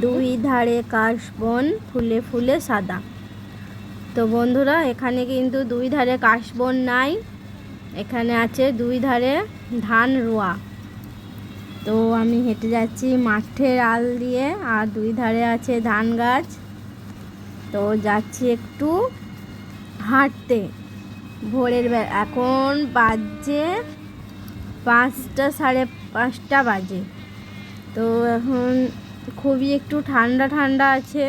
দুই ধারে কাশবন ফুলে ফুলে সাদা। তো বন্ধুরা, এখানে কিন্তু দুই ধারে কাশবন নাই। এখানে আছে দুই ধারে ধান রোয়া। তো আমি হেঁটে যাচ্ছি মাঠের আল দিয়ে, আর দুই ধারে আছে ধান গাছ। তো যাচ্ছি একটু হাঁটতে। ভোরের বে এখন বাজে পাঁচটা সাড়ে পাঁচটা বাজে। তো এখন খুবই একটু ঠান্ডা ঠান্ডা আছে।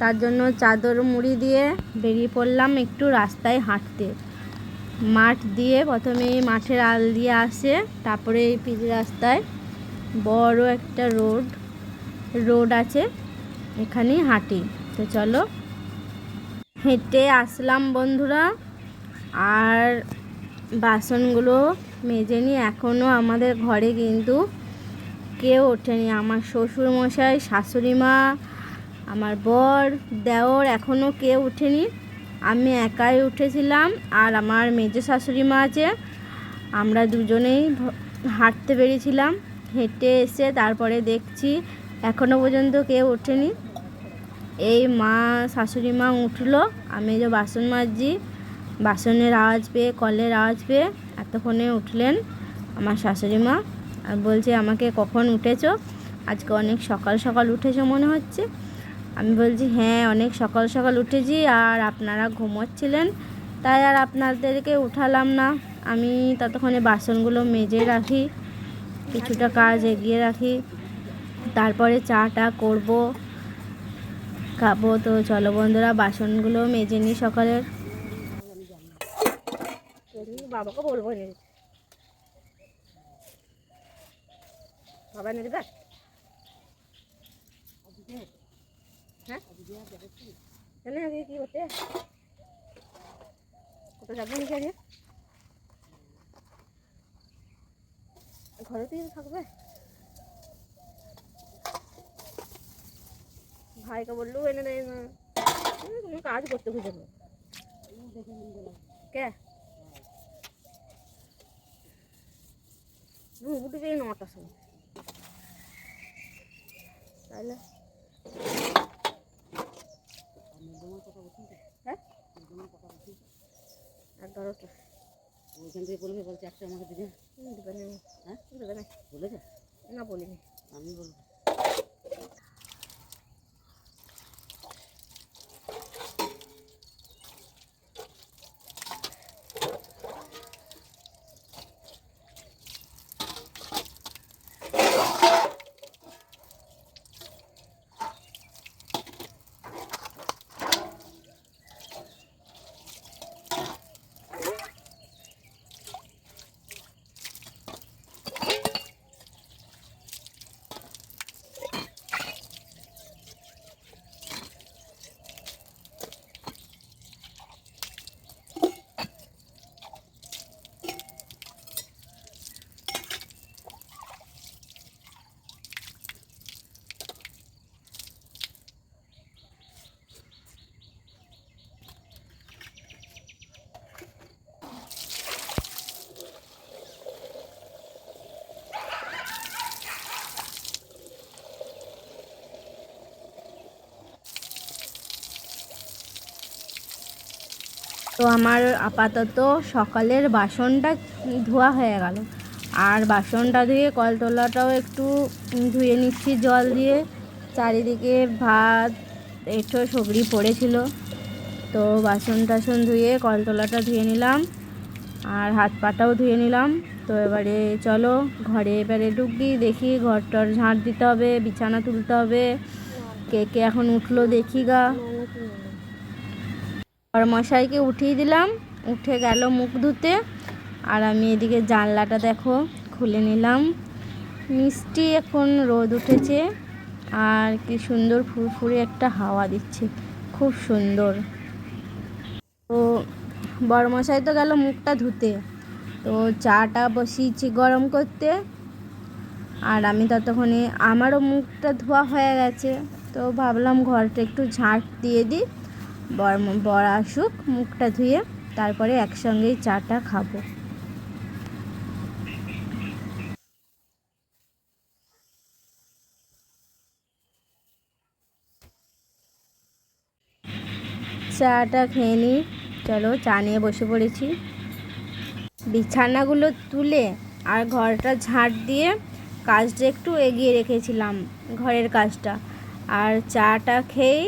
তার জন্য চাদর মুড়ি দিয়ে বেরিয়ে পড়লাম একটু রাস্তায় হাঁটতে। মাঠ দিয়ে প্রথমে মাঠের আল দিয়ে আসে, তারপরে এই পিচ রাস্তায় বড় একটা রোড রোড আছে, এখানেই হাঁটি। তো চলো, হেঁটে আসলাম বন্ধুরা। আর বাসনগুলো মেজে নিয়ে এখনও আমাদের ঘরে কিন্তু কেউ ওঠেনি। আমার শ্বশুর মশাই শাশুড়ি মা আমার বর, দেওর এখনও কেউ ওঠেনি। আমি একাই উঠেছিলাম আর আমার মেজো শাশুড়ি মা আছে আমরা দুজনেই হাঁটতে বেরিয়েছিলাম। হেঁটে এসে তারপরে দেখছি এখনও পর্যন্ত কেউ ওঠেনি। এই মা শাশুড়ি মা উঠল। আমি যে বাসন মাজছি, বাসনের আওয়াজ পেয়ে, কলের আওয়াজ পেয়ে এতক্ষণে উঠলেন আমার শাশুড়ি মা আর বলছে, আমাকে কখন উঠেছো? আজকে অনেক সকাল সকাল উঠেছো মনে হচ্ছে। আমি বলছি হ্যাঁ অনেক সকাল সকাল উঠেছি আর আপনারা ঘুমোচ্ছিলেন, তাই আর আপনাদেরকে উঠালাম না। আমি ততক্ষণে বাসনগুলো মেজে রাখি, কিছুটা কাজ এগিয়ে রাখি, তারপরে চাটা করব, খাব। তো চলো বন্ধুরা, বাসনগুলো মেজে নিই সকালের। বাবাকে বলব বাবা নিয়ে দেখ হ্যাঁ? কেন আগে কি করতে? কত যাব নাকি আগে? ঘরেতেই থাকবে। ভাইকে বলল, এনে দেয় না কোনো কাজ করতে খুঁজে না কে? হুম উঠবে নটার সময়। তাহলে। হ্যাঁ? এগারোটা। ওইখান থেকে বলবে বলছে একটা আমাকে দিবে। দেবে না। হ্যাঁ? দেবে না। বলেছে? না বলিনি। আমি বলব। আমার আপাতত সকালের বাসনটা ধোয়া হয়ে গেল। আর বাসনটা ধুয়ে কলতলাটাও একটু ধুয়ে নিচ্ছি, জল দিয়ে। চারিদিকে ভাত এঁঠো সবরি পড়েছিল। তো বাসন টাসন ধুয়ে কলতলাটা ধুয়ে নিলাম আর হাত পাটাও ধুয়ে নিলাম। তো এবারে চলো ঘরে এবারে ঢুকি দেখি ঘরটর ঝাঁট দিতে হবে, বিছানা তুলতে হবে। কে কে এখন উঠল দেখি গা। আর মশাইকে উঠিয়ে দিলাম। উঠে গেল মুখ ধুতে। আর আমি এদিকে জানলাটা দেখো, খুলে নিলাম। মিষ্টি এখন রোদ উঠেছে। আর কি সুন্দর ফুরফুরে একটা হাওয়া দিচ্ছে। খুব সুন্দর। তো বড় মশাই তো গেল মুখটা ধুতে। তো চাটা বসিয়েছি গরম করতে। আর আমি ততক্ষণে, আমারও মুখটা ধোয়া হয়ে গেছে। তো ভাবলাম ঘরটা একটু ঝাঁট দিয়ে দিই। বর বর আসুক, মুখটা ধুয়ে তারপরে একসঙ্গেই চাটা খাব। চাটা খেয়ে নিই। চলো চা নিয়ে বসে পড়েছি। বিছানাগুলো তুলে আর ঘরটা ঝাঁট দিয়ে কাজটা একটু এগিয়ে রেখেছিলাম, ঘরের কাজটা। আর চাটা খেয়েই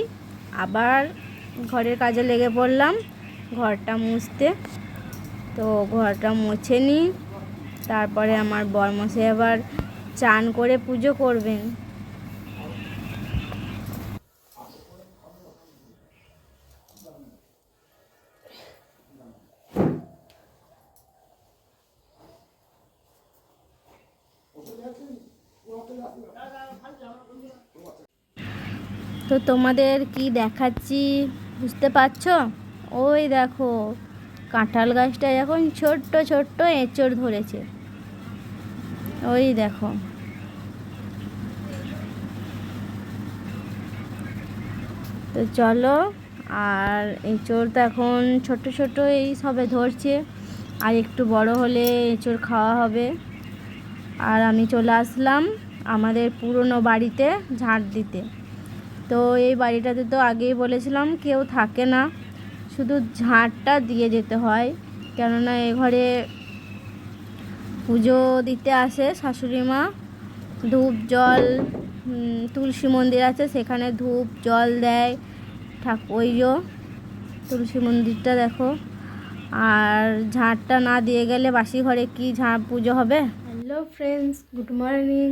আবার ঘরের কাজে লেগে পড়লাম, ঘরটা মুছতে। তো ঘরটা মুছে নিই, তারপরে আমার বরমশাই আবার চান করে পুজো করবেন। তো তোমাদের কি দেখাচ্ছি? বুঝতে পারছ? ওই দেখো, কাঁঠাল গাছটা এখন ছোট্ট ছোট্ট এঁচড় ধরেছে। ওই দেখো। তো চলো, আর এঁচড় তো এখন ছোট ছোট এই সবে ধরছে। আর একটু বড় হলে এঁচড় খাওয়া হবে। আর আমি চলে আসলাম আমাদের পুরনো বাড়িতে ঝাঁট দিতে। তো এই বাড়িটাতে তো আগেই বলেছিলাম, কেউ থাকে না। শুধু ঝাঁটটা দিয়ে যেতে হয়। কেননা এ ঘরে পুজো দিতে আসে শাশুড়ি মা। ধূপ, জল তুলসী মন্দির আছে, সেখানে ধূপ, জল দেয়। ঠাক, ওই যো তুলসী মন্দিরটা দেখো। আর ঝাঁটটা না দিয়ে গেলে বাসি ঘরে কি ঝাঁ পুজো হবে? Hello friends good morning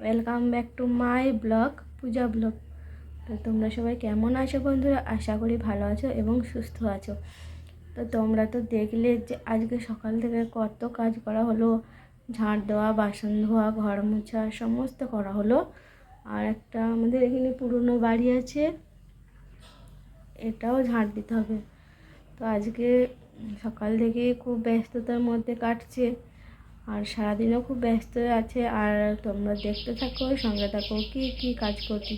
welcome back to my blog Puja blog তোমরা সবাই কেমন আছো বন্ধুরা? আশা করি ভালো আছো এবং সুস্থ আছো। তো তোমরা তো দেখলে যে আজকে সকাল থেকে কত কাজ করা হলো। ঝাঁট দেওয়া, বাসন ধোয়া, ঘর মোছা সমস্ত করা হলো। আর একটা আমাদের এখানে পুরনো বাড়ি আছে। এটাও ঝাঁট দিতে হবে। তো আজকে সকাল থেকে খুব ব্যস্ততার মধ্যে কাটছে। আর সারাদিনও খুব ব্যস্ত আছে। আর তোমরা দেখতে থাকো, সঙ্গে থাকো, কি কি কাজ করছি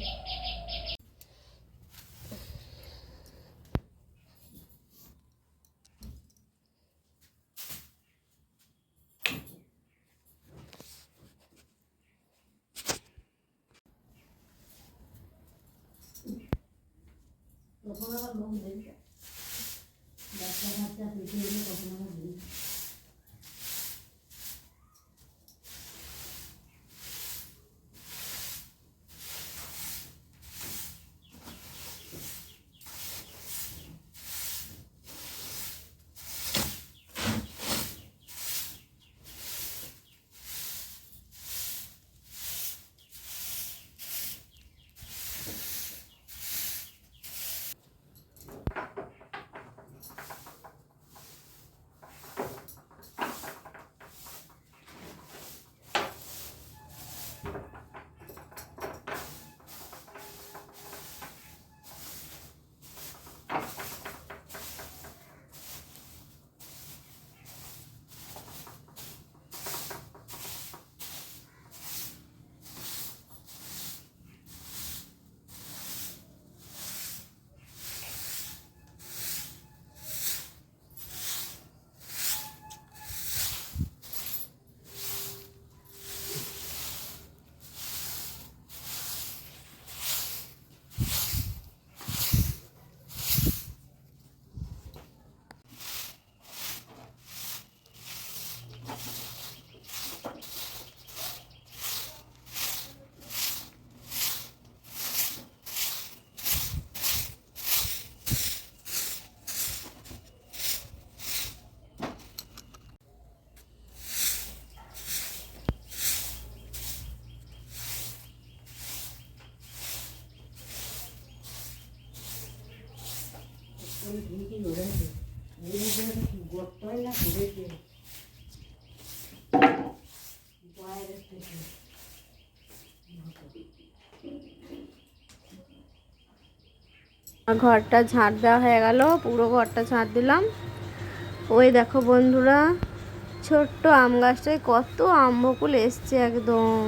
তখন আবার লোক দেখবে বাচ্চা কাচ্চা পেটে এলে তখন ঘরটা ঝাঁট দেওয়া হয়ে গেল, পুরো ঘরটা ঝাঁট দিলাম। ওই দেখো বন্ধুরা, ছোট্ট আম গাছটায় কত আম বকুল এসছে একদম।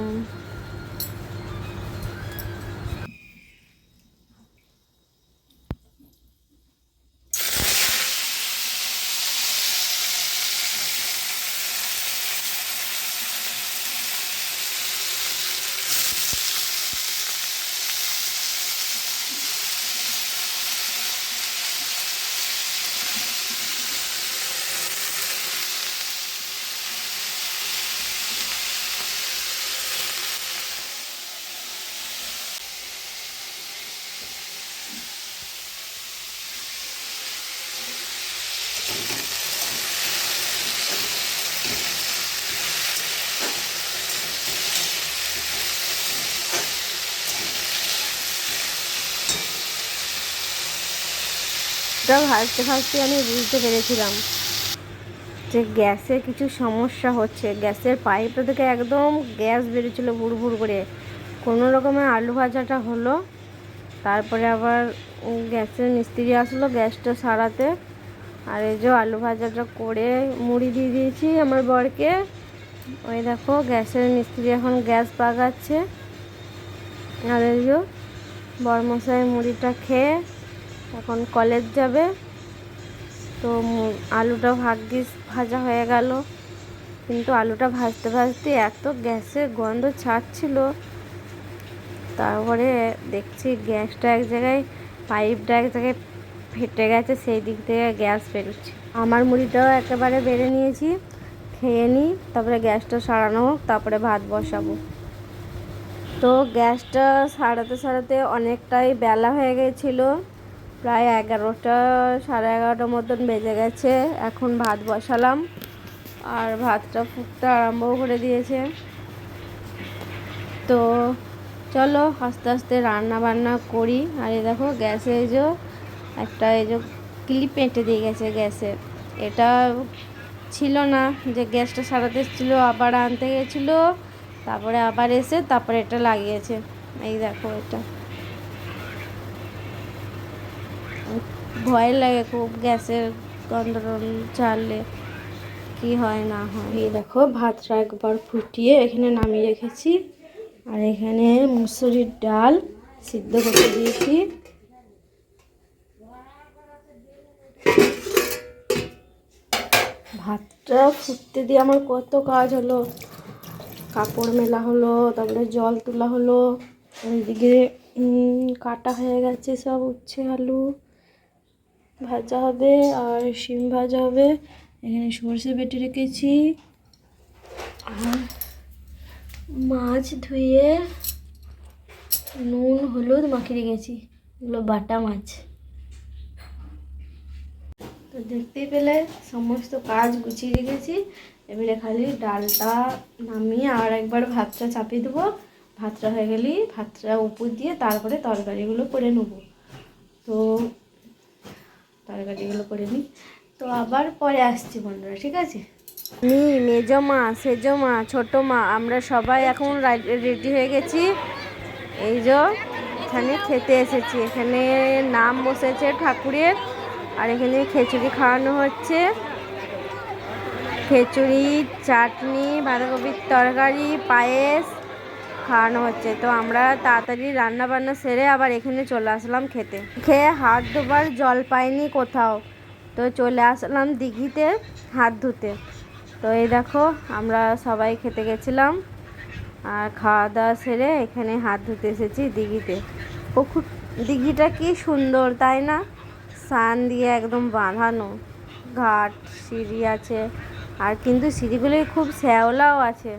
ভাতটা ভাজতে ভাজতে আমি বুঝতে পেরেছিলাম যে গ্যাসের কিছু সমস্যা হচ্ছে। গ্যাসের পাইপটা থেকে একদম গ্যাস বেরোচ্ছিল ভুড় ভুড় করে। কোনো রকমের আলু ভাজাটা হলো, তারপরে আবার গ্যাসের মিস্ত্রি আসলো গ্যাসটা সারাতে। আর এই যে আলু ভাজাটা করে মুড়ি দিয়ে দিয়েছি আমার বরকে। ওই দেখো গ্যাসের মিস্ত্রি এখন গ্যাস পাকাচ্ছে আর এই যে বরমশাই মুড়িটা খেয়ে এখন কলেজ যাবে। তো আলুটা ভাগ্যিস ভাজা হয়ে গেল। কিন্তু আলুটা ভাজতে ভাজতে এত গ্যাসের গন্ধ ছাড়ছিল। তারপরে দেখছি গ্যাসটা এক জায়গায়, পাইপটা এক জায়গায় ফেটে গেছে, সেই দিক থেকে গ্যাস বেরোচ্ছে। আমার মুড়িটাও একেবারে বেড়ে নিয়েছি। খেয়ে নিই, তারপরে গ্যাসটা সারানো হোক, তারপরে ভাত বসাবো। তো গ্যাসটা সারাতে সারাতে অনেকটাই বেলা হয়ে গেছিল। প্রায় এগারোটা, সাড়ে এগারোটার মতন বেজে গেছে। এখন ভাত বসালাম। আর ভাতটা ফুটতে আরম্ভ করে দিয়েছে। তো চলো আস্তে আস্তে রান্না বান্না করি। আর এই দেখো, গ্যাসে এই যে একটা এই যে ক্লিপ এঁটে দিয়ে গেছে গ্যাসে। এটা ছিল না যে গ্যাসটা সারাতে এসেছিল, আবার আনতে গেছিল, তারপরে আবার এসে তারপরে এটা লাগিয়েছে। এই দেখো এটা। ভয় লাগে খুব, গ্যাসের গন্ধ টন্ধ ছাড়লে কি হয় না হয়। এই দেখো ভাতটা একবার ফুটিয়ে এখানে নামিয়ে রেখেছি। আর এখানে মুসুরির ডাল সিদ্ধ করতে দিয়েছি। ভাতটা ফুটতে দিয়ে আমার কত কাজ হলো। কাপড় মেলা হলো, তারপরে জল তোলা হলো ওইদিকে কাটা হয়ে গেছে সব উচ্ছে আলু। ভাজা হবে আর শিম ভাজা হবে। এখানে সর্ষে বেটে রেখেছি। আর মাছ ধুয়ে নুন, হলুদ মাখিয়ে রেখেছি। এগুলো বাটা মাছ। তো দেখতেই পেলে সমস্ত কাজ গুছিয়ে রেখেছি। এবারে খালি ডালটা নামিয়ে আর একবার ভাতটা চাপিয়ে দেবো। ভাতটা হয়ে গেলেই ভাতটা উপর দিয়ে তারপরে তরকারিগুলো করে নেব। তো তরকারিগুলো করে নিই। তো আবার পরে আসছি বন্ধুরা, ঠিক আছে? মি মেজো মা, সেজো মা, ছোটো মা, আমরা সবাই এখন রেডি হয়ে গেছি। এই যে এখানে খেতে এসেছি, এখানে নাম বসেছে ঠাকুরের, আর এখানে খিচুড়ি খাওয়ানো হচ্ছে। খিচুড়ি, চাটনি, বাঁধাকপির তরকারি, পায়েস খাওয়ানো হচ্ছে। তো আমরা তাড়াতাড়ি রান্না বান্না সেরে আবার এখানে চলে আসলাম খেতে। খেয়ে হাত ধোবার জল পাইনি কোথাও। তো চলে আসলাম দিঘিতে হাত ধুতে। তো এই দেখো, আমরা সবাই খেতে গেছিলাম। আর খাওয়া দাওয়া সেরে এখানে হাত ধুতে এসেছি দিঘিতে। পুকুর, দিঘিটা কি সুন্দর, তাই না? সান দিয়ে একদম বাঁধানো। ঘাট, সিঁড়ি আছে। আর কিন্তু সিঁড়িগুলি খুব শ্যাওলাও আছে।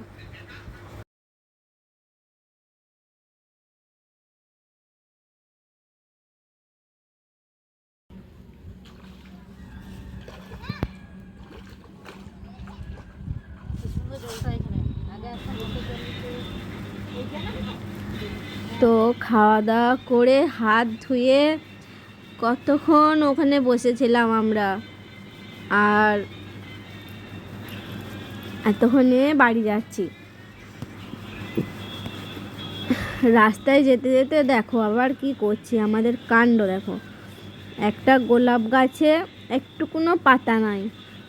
তো খাওয়া দাওয়া করে হাত ধুয়ে কতক্ষণ ওখানে বসেছিলাম আমরা? আর এতক্ষণে বাড়ি যাচ্ছি। রাস্তায় যেতে যেতে দেখো আবার কি করছি, আমাদের কাণ্ড দেখো। একটা গোলাপ গাছে একটুকুনো পাতা নাই।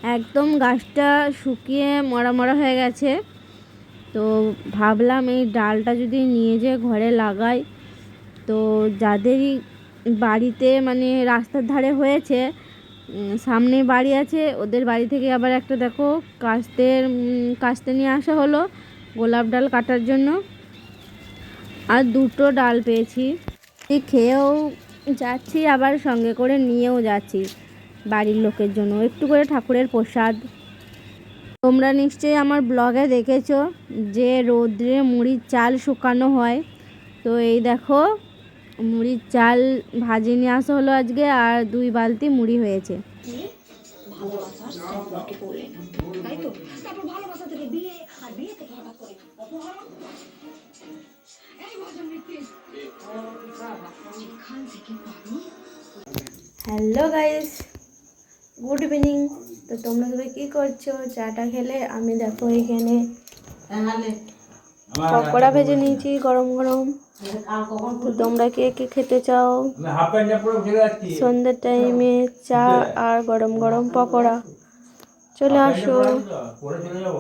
একদম গাছটা শুকিয়ে মরা মরা হয়ে গেছে। তো ভাবলাম এই ডালটা যদি নিয়ে যেয়ে ঘরে লাগাই। তো যাদেরই বাড়িতে মানে রাস্তার ধারে হয়েছে সামনে বাড়ি আছে, ওদের বাড়ি থেকে আবার একটা দেখো কাস্তের কাস্তে নিয়ে আসা হলো গোলাপ ডাল কাটার জন্য। আর দুটো ডাল পেয়েছি। খেয়েও যাচ্ছি, আবার সঙ্গে করে নিয়েও যাচ্ছি। বাড়ির লোকের জন্য। একটু করে ঠাকুরের প্রসাদ। তোমরা নিশ্চয়ই আমার ব্লগে দেখেছ যে রোদ্রে মুড়ির চাল শুকানো হয়। তো এই দেখো মুড়ির চাল ভাজিয়ে নিয়ে আসা হলো আজকে আর দুই বালতি মুড়ি হয়েছে। হ্যালো গাইস গুড ইভিনিং তো তোমরা সবাই কি করছ? চাটা খেলে? আমি দেখো এখানে পকোড়া ভেজে নিয়েছি গরম গরম। তো তোমরা কে কে খেতে চাও? সন্ধ্যের টাইমে চা আর গরম গরম পকোড়া চলে আসো। পরে চলে যাব।